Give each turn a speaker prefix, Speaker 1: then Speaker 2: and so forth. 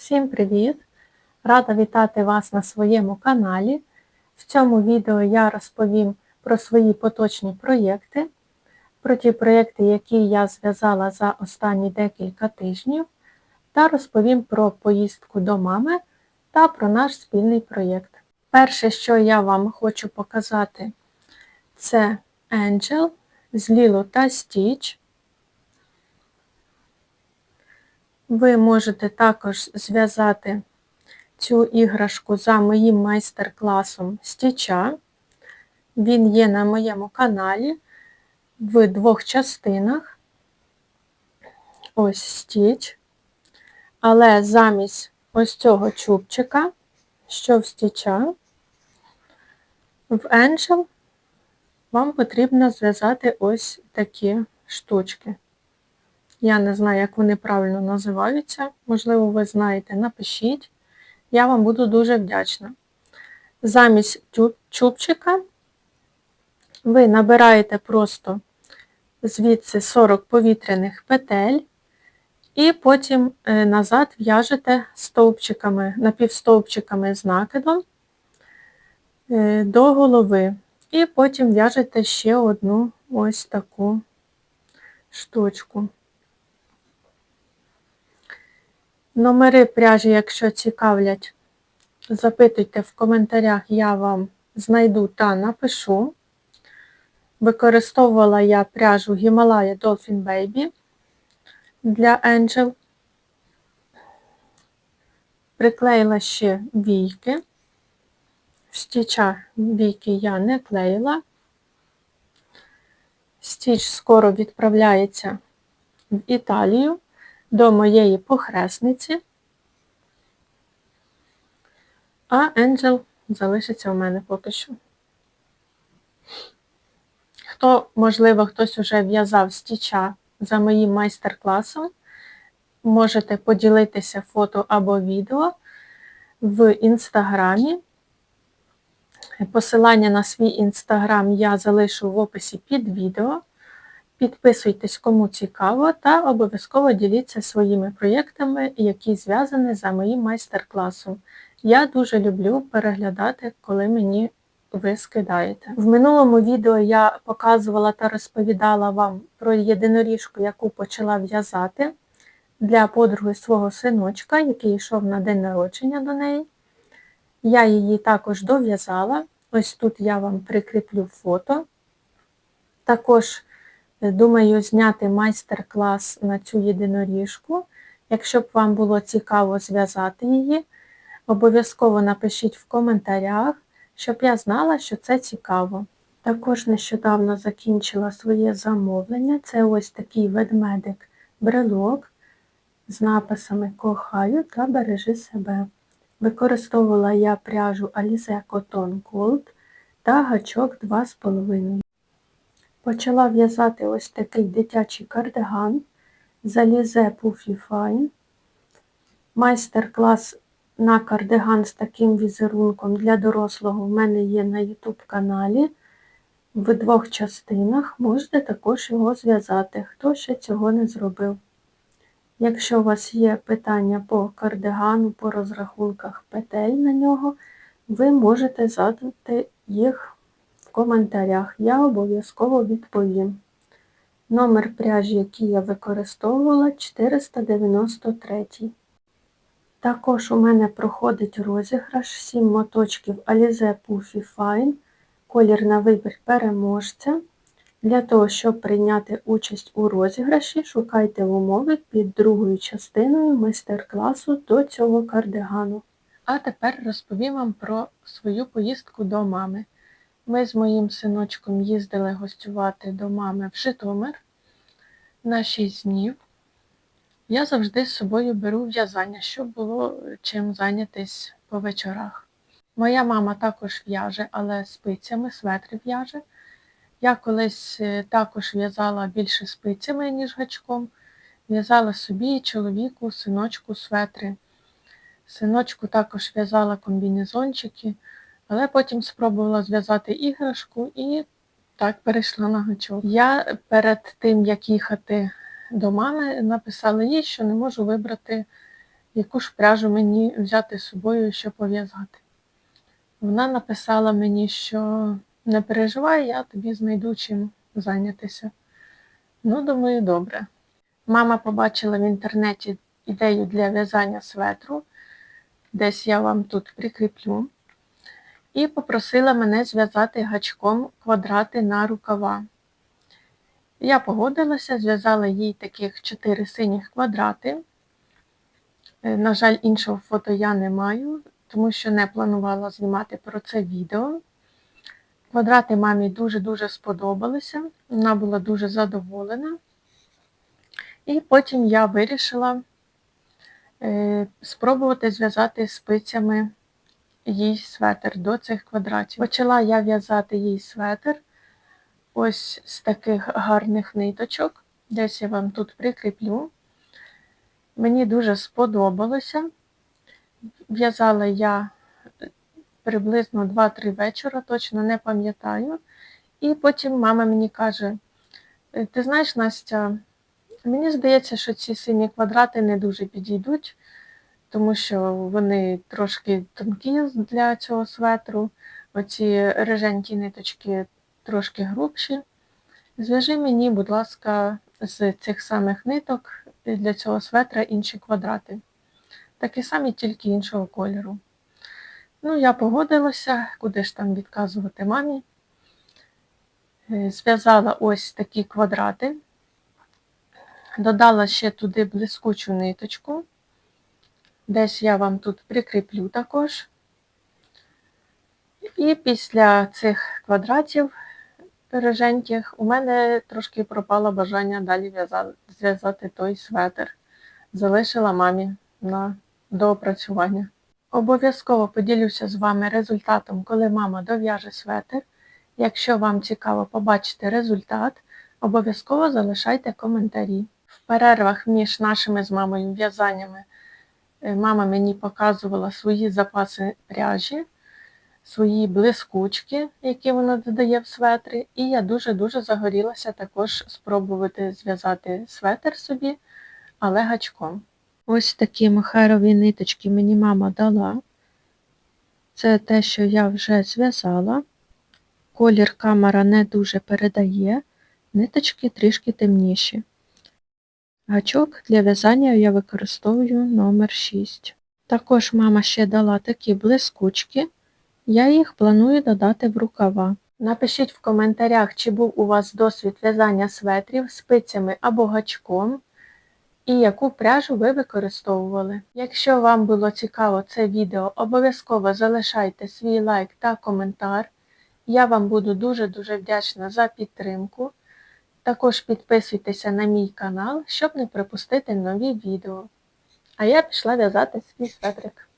Speaker 1: Всім привіт! Рада вітати вас на своєму каналі. В цьому відео я розповім про свої поточні проєкти, про ті проєкти, які я зв'язала за останні декілька тижнів, та розповім про поїздку до мами та про наш спільний проєкт. Перше, що я вам хочу показати, це Angel з Lilo та Stitch. Ви можете також зв'язати цю іграшку за моїм майстер-класом стіча. Він є на моєму каналі в двох частинах. Ось стіч. Але замість ось цього чубчика, що в стіча, в Angel вам потрібно зв'язати ось такі штучки. Я не знаю, як вони правильно називаються. Можливо, ви знаєте, напишіть. Я вам буду дуже вдячна. Замість чубчика ви набираєте просто звідси 40 повітряних петель, і потім назад в'яжете стовпчиками, напівстовпчиками з накидом до голови. І потім в'яжете ще одну ось таку штучку. Номери пряжі, якщо цікавлять, запитуйте в коментарях, я вам знайду та напишу. Використовувала я пряжу Himalaya Dolphin Baby для Angel. Приклеїла ще війки. В стіча війки я не клеїла. Стіч скоро відправляється в Італію до моєї похресниці, а Енджел залишиться у мене поки що. Хто, можливо, хтось уже в'язав стіча за моїм майстер-класом, можете поділитися фото або відео в інстаграмі. Посилання на свій інстаграм я залишу в описі під відео. Підписуйтесь, кому цікаво, та обов'язково діліться своїми проєктами, які зв'язані за моїм майстер-класом. Я дуже люблю переглядати, коли мені ви скидаєте. В минулому відео я показувала та розповідала вам про єдиноріжку, яку почала в'язати для подруги свого синочка, який йшов на день народження до неї. Я її також дов'язала. Ось тут я вам прикріплю фото. Також Думаю, зняти майстер-клас на цю єдиноріжку. Якщо б вам було цікаво зв'язати її, обов'язково напишіть в коментарях, щоб я знала, що це цікаво. Також нещодавно закінчила своє замовлення. Це ось такий ведмедик брелок з написами Кохаю та бережи себе. Використовувала я пряжу Alize Cotton Gold та гачок 2,5. Почала в'язати ось такий дитячий кардиган Залізе Puffy Fine. Майстер-клас на кардиган з таким візерунком для дорослого в мене є на YouTube каналі. В двох частинах можете також його зв'язати, хто ще цього не зробив. Якщо у вас є питання по кардигану, по розрахунках петель на нього, ви можете задати їх в коментарях, я обов'язково відповім. Номер пряжі, який я використовувала, 493. Також у мене проходить розіграш 7 моточків Alize Puffy Fine, колір на вибір переможця. Для того, щоб прийняти участь у розіграші, шукайте умови під другою частиною майстер-класу до цього кардигану. А тепер розповім вам про свою поїздку до мами. Ми з моїм синочком їздили гостювати до мами в Житомир на 6 днів. Я завжди з собою беру в'язання, щоб було чим зайнятися по вечорах. Моя мама також в'яже, але спицями, светри в'яже. Я колись е, також в'язала більше спицями, ніж гачком. В'язала собі, чоловіку, синочку светри. Синочку також в'язала комбінезончики. Але потім спробувала зв'язати іграшку і так перейшла на гачок. Я перед тим, як їхати до мами, написала їй, що не можу вибрати яку ж пряжу мені взяти з собою, щоб пов'язати. Вона написала мені, що не переживай, я тобі знайду чим зайнятися. Ну, думаю, добре. Мама побачила в інтернеті ідею для в'язання светру, десь я вам тут прикріплю, і попросила мене зв'язати гачком квадрати на рукава. Я погодилася, зв'язала їй таких 4 синіх квадрати. Е, На жаль, іншого фото я не маю, тому що не планувала знімати про це відео. Квадрати мамі дуже-дуже сподобалися, вона була дуже задоволена. І потім я вирішила е, спробувати зв'язати спицями їй светр до цих квадратів. Почала я в'язати їй светр ось з таких гарних ниточок. Десь я вам тут прикріплю. Мені дуже сподобалося. В'язала я приблизно 2-3 вечора, точно не пам'ятаю. І потім мама мені каже: «Е, ти знаєш, Настя, мені здається, що ці сині квадрати не дуже підійдуть, тому що вони трошки тонкі для цього светру. Оці риженькі ниточки трошки грубші. Зв'яжи мені, будь ласка, з цих самих ниток для цього светра інші квадрати. Такі самі, тільки іншого кольору. Ну, я погодилася, куди ж там відказувати мамі. Е, Зв'язала ось такі квадрати, додала ще туди блискучу ниточку. Десь я вам тут прикріплю також. І після цих квадратів береженьких у мене трошки пропало бажання далі зв'язати той светр. Залишила мамі на доопрацювання. Обов'язково поділюся з вами результатом, коли мама дов'яже светр. Якщо вам цікаво побачити результат, обов'язково залишайте коментарі. В перервах між нашими з мамою в'язаннями мама мені показувала свої запаси пряжі, свої блискучки, які вона додає в светри, і я дуже-дуже загорілася також спробувати зв'язати светр собі, але гачком. Ось такі махерові ниточки мені мама дала. Це те, що я вже зв'язала. Колір камера не дуже передає, ниточки трішки темніші. Гачок для в'язання я використовую номер 6. Також мама ще дала такі блискучки. Я їх планую додати в рукава. Напишіть в коментарях, чи був у вас досвід в'язання светрів спицями або гачком, і яку пряжу ви використовували. Якщо вам було цікаво це відео, обов'язково залишайте свій лайк та коментар. Я вам буду дуже-дуже вдячна за підтримку. Також підписуйтеся на мій канал, щоб не пропустити нові відео. А я пішла в'язати свій светрик.